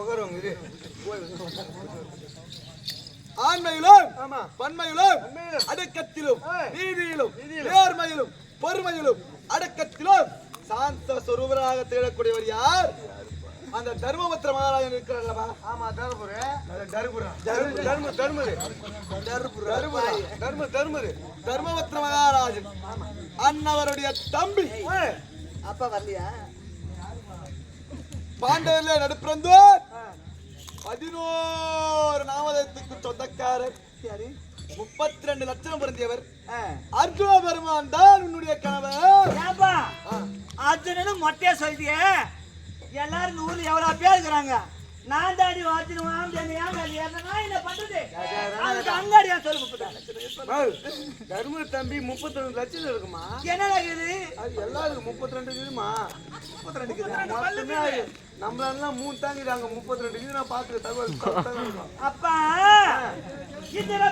உட்காருவாங்க இது. ஆண்மையிலும் பன்மையிலும் அடக்கத்திலும் நீதியிலும் நேர்மையிலும் பொறுமையிலும் அடக்கத்திலும் சாந்த சொரூபராக திகழக்கூடியவர் யார்? அந்த தர்மபுத்திர மகாராஜன் இருக்கிறல்லவா ஆமா தர்மபுர. தர்மபுரம் தர்ம தர்மரு. தர்மபுரம் தர்ம தர்மரு. தர்மபுத்திர மகாராஜன். அன்னவருடைய தம்பி. அப்பா வரலையா? பாண்டவர்ல நடுப்பிறந்தோர். பதினோரு நாமதத்துக்கு சொந்தக்காரர். முப்பத்தி ரெண்டு லட்சம் பொருந்தியவர். அர்ஜுன பெருமான் தான் உன்னுடைய கணவர். ஏன்பா? அர்ஜுனனு மொட்டையா சொல்லிட்டியே எல்லாரும் ஊர்ல எவ்வளவு பேர் இருக்கிறாங்க. நான் தாடி வாத்தினுவான் நான் என்ன பண்றது? தர்ம தம்பி முப்பத்தி ரெண்டு லட்சம் இருக்குமா? என்ன இருக்குது அது எல்லாருக்கும் முப்பத்தி ரெண்டு இருக்குமா முப்பத்தி ரெண்டு நம்மளால மூணு தாங்கிடுறாங்க முப்பத்தி ரெண்டு இது நான் பார்த்து தகவல். அப்பா இத்தனை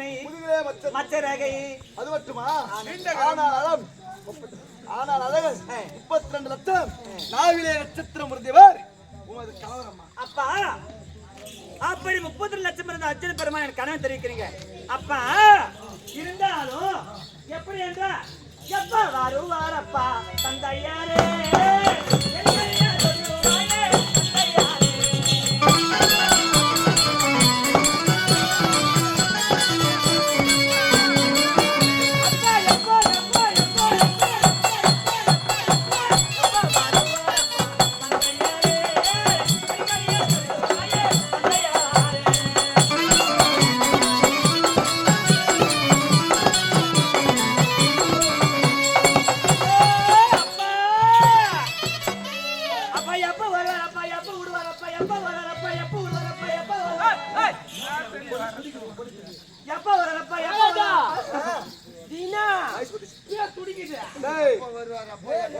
முதுகிலே மச்ச ரகை. அது மட்டுமா? ஆனால் அழம் ஆனால் அழகன் முப்பத்தி ரெண்டு லட்சம். நாவிலே நட்சத்திரம் முருந்தியவர் உமது கணவரம்மா. அப்பா அப்படி முப்பத்தி லட்சம் இருந்த அர்ஜுன பெருமான் எனக்கு கனவு தெரிவிக்கிறீங்க. அப்பா இருந்தாலும் எப்படி என்றா எப்ப வருவாரப்பா தந்தையாரே?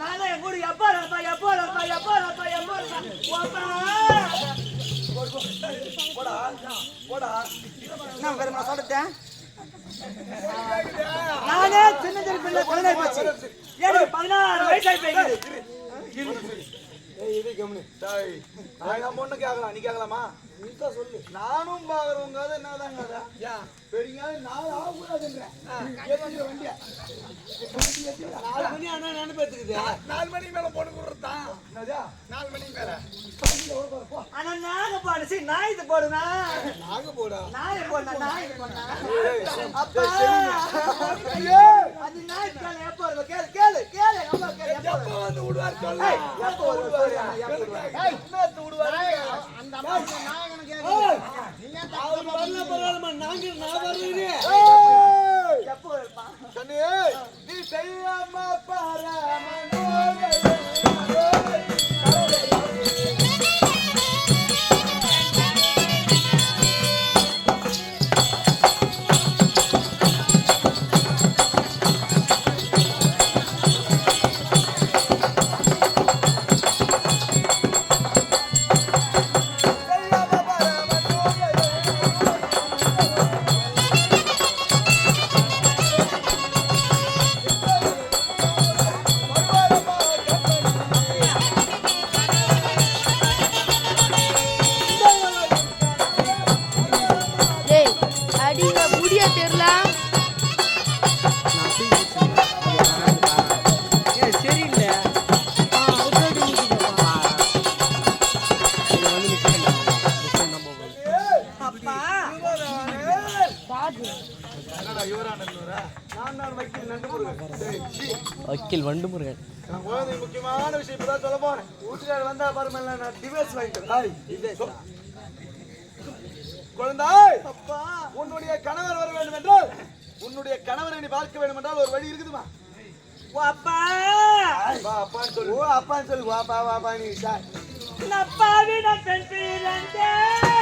நானே என் கூட எப்போ வரப்பா எப்போ வரப்பா எப்போ வரப்பா எப்போ வரப்பா போடா போடா. நான் வேற நான் சொல்லிட்டேன் நானே சின்ன சின்ன பிள்ளை குழந்தை போச்சு எனக்கு பதினாறு வயசாகி போயிடுது ஏய் இது கம்னு டேய் நான் ஒண்ணு கேட்கலாம் நீ கேட்கலாமா? நீ தான் சொல்லு. நானும் பாக்குறவங்க அது யா. பெரிய நாலு வண்டியா. நாலு மணி ஆனா நினைப்பு எடுத்துக்குது நாலு மணிக்கு மேல போட்டு கொடுறதான் என்னதா? நாலு மணிக்கு மேல. ஆனா நாங்க பாடு. சரி நாய் இது போடுனா நாங்க போடா. நாய் போடுனா நாய் போடுனா அப்பா. அது நாய் கேளு எப்போ கேளு எப்போ? வந்து விடுவார் சொல்லு எப்போ வருவ சொல்லு, எப்போ வருவ? ஏய் என்னத்து விடுவார் அந்த அம்மா நாயகன கேக்குது நீங்க அவர் வரல பரவாயில்லை நாங்க நான் வருறேன் எப்போ வருவா? கண்ணு நீ செய்யாம வக்கீல் நண்டு முருகன் சரி, சீ. வக்கீல் வண்டு முருகன் முக்கியமான விஷயம் இப்பதான் சொல்ல போறேன். வீட்டுக்காரர் வந்தா பாருங்க நான் டிவைஸ் டிவைஸ் குழந்தாய் அப்பா! உன்னுடைய கணவர் வர வேண்டும் என்றால் உன்னுடைய கணவரை நீ பார்க்க வேண்டும் என்றால் ஒரு வழி இருக்குதுமா? ஓ அப்பா! அப்பான்னு சொல்லு. ஓ அப்பான்னு சொல்லு. வாப்பா வாப்பா நீ சார். நான் பாவி நான் பெண் பிறந்தேன்.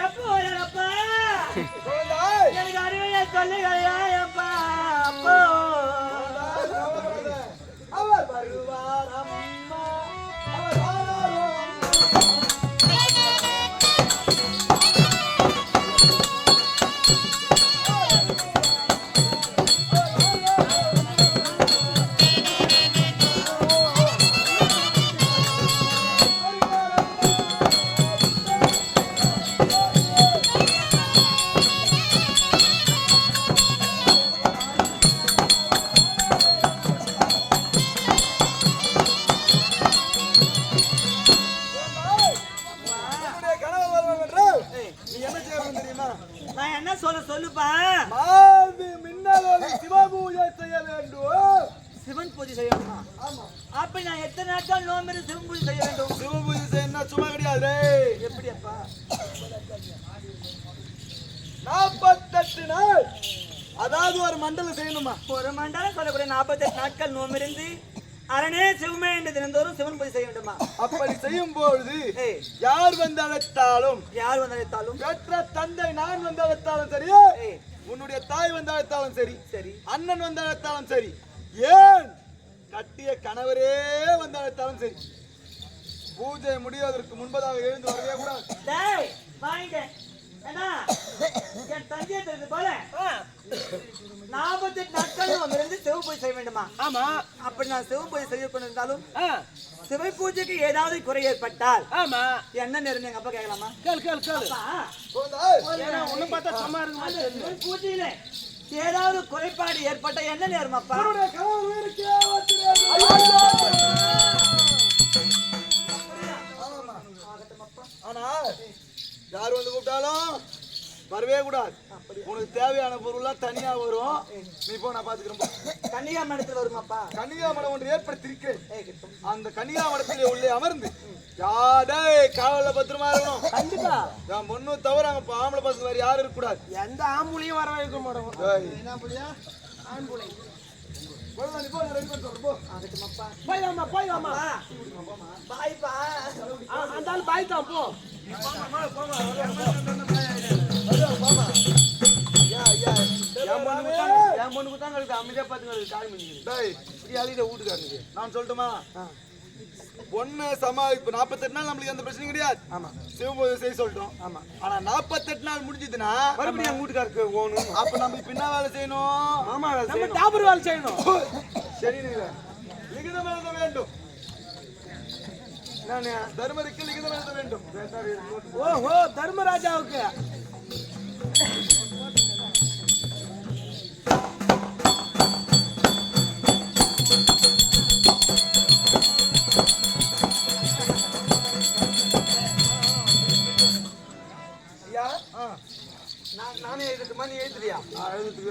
எப்போ வரப்பா எனக்கு அறிவைய சொல்லுகையா என்ன சொல்ல சொல்லுப்பா? மாது மின்னலோடு சிவபூஜை செய்ய வேண்டும். சிவன் பூஜை செய்யணுமா? ஆமா. அப்ப நான் எத்தனை நாட்கள் நோம்பு சிவன் பூஜை செய்ய வேண்டும்? சிவபூஜை செய்யணும்னா சும்மா கிடையாது டேய். எப்படி அப்பா நாற்பத்தெட்டு நாள். அதாவது ஒரு மண்டலம் செய்யணுமா? ஒரு மண்டலம் சொல்லக்கூடிய நாற்பத்தெட்டு நாட்கள் நோம்பிருந்து அரணே சிவமே என்று தினந்தோறும் சிவன் பூஜை செய்ய வேண்டுமா? அப்படி செய்யும் பொழுது யார் வந்து அழைத்தாலும் யார் வந்து அழைத்தாலும் பெற்ற தந்தை நான் வந்து அழைத்தாலும் சரி உன்னுடைய தாய் வந்து அழைத்தாலும் சரி சரி. அண்ணன் வந்து அழைத்தாலும் சரி ஏன் கட்டிய கணவரே வந்து அழைத்தாலும் சரி. பூஜை முடிவதற்கு முன்பதாக எழுந்து வரவே கூடாது. என் தெரிந்து போல? நாற்பத்தெட்டு நாட்கள் நோம்பிருந்து சிவ பூஜை செய்ய வேண்டுமா? ஆமா. அப்படி நான் சிவ பூஜை செய்ய கொண்டிருந்தாலும் சிவை பூஜைக்கு ஏதாவது குறை ஏற்பட்டால் ஆமா. என்ன நேரம் எங்க அப்பா கேட்கலாமா? கேள் கேள் கேள். ஒண்ணு பார்த்தா சும்மா இருக்க பூஜையில ஏதாவது குறைபாடு ஏற்பட்ட என்ன நேரம் அப்பா? யார் வந்து கூப்பிட்டாலும் வரவே கூடாது. உனக்கு தேவையான பொருள்லாம் தனியா வரும். நீ போ நான் பாத்துக்கிறேன். கன்னிகா மடத்துல வருமாப்பா? கன்னிகாமடம் ஒன்று ஏற்படுத்தியிருக்கிறேன். ஏய், கிட்டும். அந்த கன்னிகாமடத்திலே உள்ளே அமர்ந்து யாடே காவல பத்திரமா இருக்கணும். கண்டிப்பா. என் பொண்ணு தவிர அங்க ஆம்பளை பசங்க வேற யாரும் இருக்கக்கூடாது. எந்த ஆம்புலையும் வர வைக்க மாட்டோம் ஏய். நீ போ, தான் என் பொண்ணு குத்தாங்க- என் பொண்ணு குத்தாங்க இருக்கு, அமைதியா இருக்கு, கால் அழுகிட்ட வீட்டுக்காரனுக்கு. நான் சொல்லட்டுமா ஒண்ணு சமா இப்ப நாற்பத்தெட்டு நாள் நம்மளுக்கு எந்த பிரச்சனையும் கிடையாது. ஆமா. சிவபூஜை செய்ய சொல்லிட்டோம். ஆமா. ஆனா நாற்பத்தெட்டு நாள் முடிஞ்சதுன்னா மறுபடியும் எங்க வீட்டுக்காருக்கு போகணும் அப்ப நம்ம இப்ப என்ன வேலை செய்யணும். மாமா வேலை நம்ம செய்யணும். டாபர் வேலை செய்யணும். சரி லிகிதம் எழுத வேண்டும். தர்மருக்கு லிகிதம் எழுத வேண்டும். ஓஹோ தர்மராஜாவுக்கு. ஐயா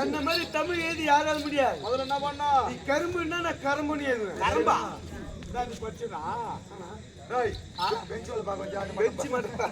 என்ன மாதிரி தமிழ் எழுதி யாரால முடியாது? முதல்ல என்ன பண்ணோம் நீ கரும்புன்னா நான் கரும்புன்னு எழுதுவேன். கரும்பா? இதான். டேய், பெஞ்ச் மட்டும்